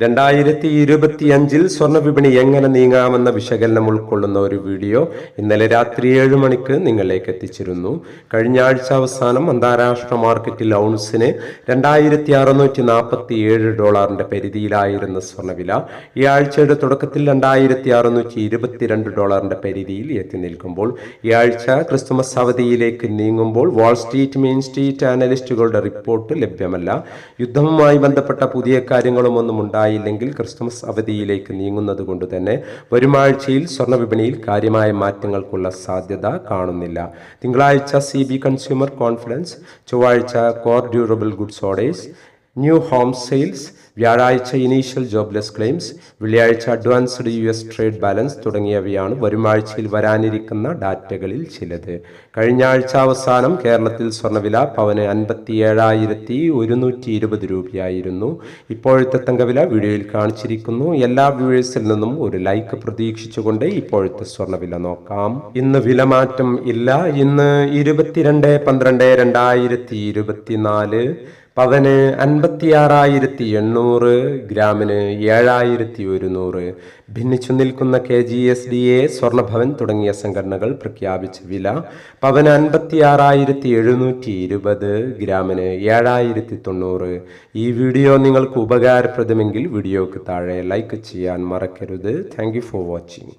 രണ്ടായിരത്തി ഇരുപത്തിയഞ്ചിൽ സ്വർണ വിപണി എങ്ങനെ നീങ്ങാമെന്ന വിശകലനം ഉൾക്കൊള്ളുന്ന ഒരു വീഡിയോ ഇന്നലെ രാത്രി ഏഴ് മണിക്ക് നിങ്ങളിലേക്ക് എത്തിച്ചിരുന്നു. കഴിഞ്ഞ ആഴ്ച അവസാനം അന്താരാഷ്ട്ര മാർക്കറ്റിൽ ഔൺസിന് രണ്ടായിരത്തി അറുന്നൂറ്റി നാൽപ്പത്തി ഏഴ് ഡോളറിന്റെ പരിധിയിലായിരുന്ന സ്വർണവില ഈ ആഴ്ചയുടെ തുടക്കത്തിൽ രണ്ടായിരത്തി അറുന്നൂറ്റി ഇരുപത്തിരണ്ട് ഡോളറിന്റെ പരിധിയിൽ എത്തി നിൽക്കുമ്പോൾ ഈ ആഴ്ച ക്രിസ്തുമസ് അവധിയിലേക്ക് നീങ്ങുമ്പോൾ വാൾസ്ട്രീറ്റ് മെയിൻ സ്ട്രീറ്റ് അനലിസ്റ്റുകളുടെ റിപ്പോർട്ട് ലഭ്യമല്ല. യുദ്ധവുമായി ബന്ധപ്പെട്ട പുതിയ കാര്യങ്ങളും ഒന്നും ഉണ്ടായില്ലെങ്കിൽ ക്രിസ്തുമസ് അവധിയിലേക്ക് നീങ്ങുന്നത് കൊണ്ട് തന്നെ വരുമാഴ്ചയിൽ സ്വർണ വിപണിയിൽ കാര്യമായ മാറ്റങ്ങൾക്കുള്ള സാധ്യത കാണുന്നില്ല. തിങ്കളാഴ്ച സി ബി കൺസ്യൂമർ കോൺഫിഡൻസ് ചൊവ്വാഴ്ച core durable goods orders new home sales വ്യാഴാഴ്ച ഇനീഷ്യൽ ജോബ്ലെസ് ക്ലെയിംസ് വെള്ളിയാഴ്ച advanced U S trade balance തുടങ്ങിയവയാണ് വരുമാഴ്ചയിൽ വരാനിരിക്കുന്ന ഡാറ്റകളിൽ ചിലത്. കഴിഞ്ഞ ആഴ്ച അവസാനം കേരളത്തിൽ സ്വർണവില പവന് അൻപത്തി ഏഴായിരത്തി ഒരുന്നൂറ്റി ഇരുപത് രൂപയായിരുന്നു. ഇപ്പോഴത്തെ തങ്കവില വീഡിയോയിൽ കാണിച്ചിരിക്കുന്നു. എല്ലാ വ്യൂവേഴ്സിൽ നിന്നും ഒരു ലൈക്ക് പ്രതീക്ഷിച്ചുകൊണ്ട് ഇപ്പോഴത്തെ സ്വർണവില നോക്കാം. ഇന്ന് വിലമാറ്റം ഇല്ല. ഇന്ന് ഇരുപത്തിരണ്ട് പന്ത്രണ്ട് രണ്ടായിരത്തി ഇരുപത്തിനാല് പവന് അൻപത്തിയാറായിരത്തി എണ്ണൂറ് ഗ്രാമിന് ഏഴായിരത്തി ഒരുന്നൂറ് ഭിന്നിച്ചു നിൽക്കുന്ന K G S D A Swarnabhavan തുടങ്ങിയ സംഘടനകൾ പ്രഖ്യാപിച്ച വില പവന് അൻപത്തിയാറായിരത്തി എഴുന്നൂറ്റി ഇരുപത് ഗ്രാമിന് ഏഴായിരത്തി തൊണ്ണൂറ് ഈ വീഡിയോ നിങ്ങൾക്ക് ഉപകാരപ്രദമെങ്കിൽ വീഡിയോക്ക് താഴെ ലൈക്ക് ചെയ്യാൻ മറക്കരുത്. Thank for watching.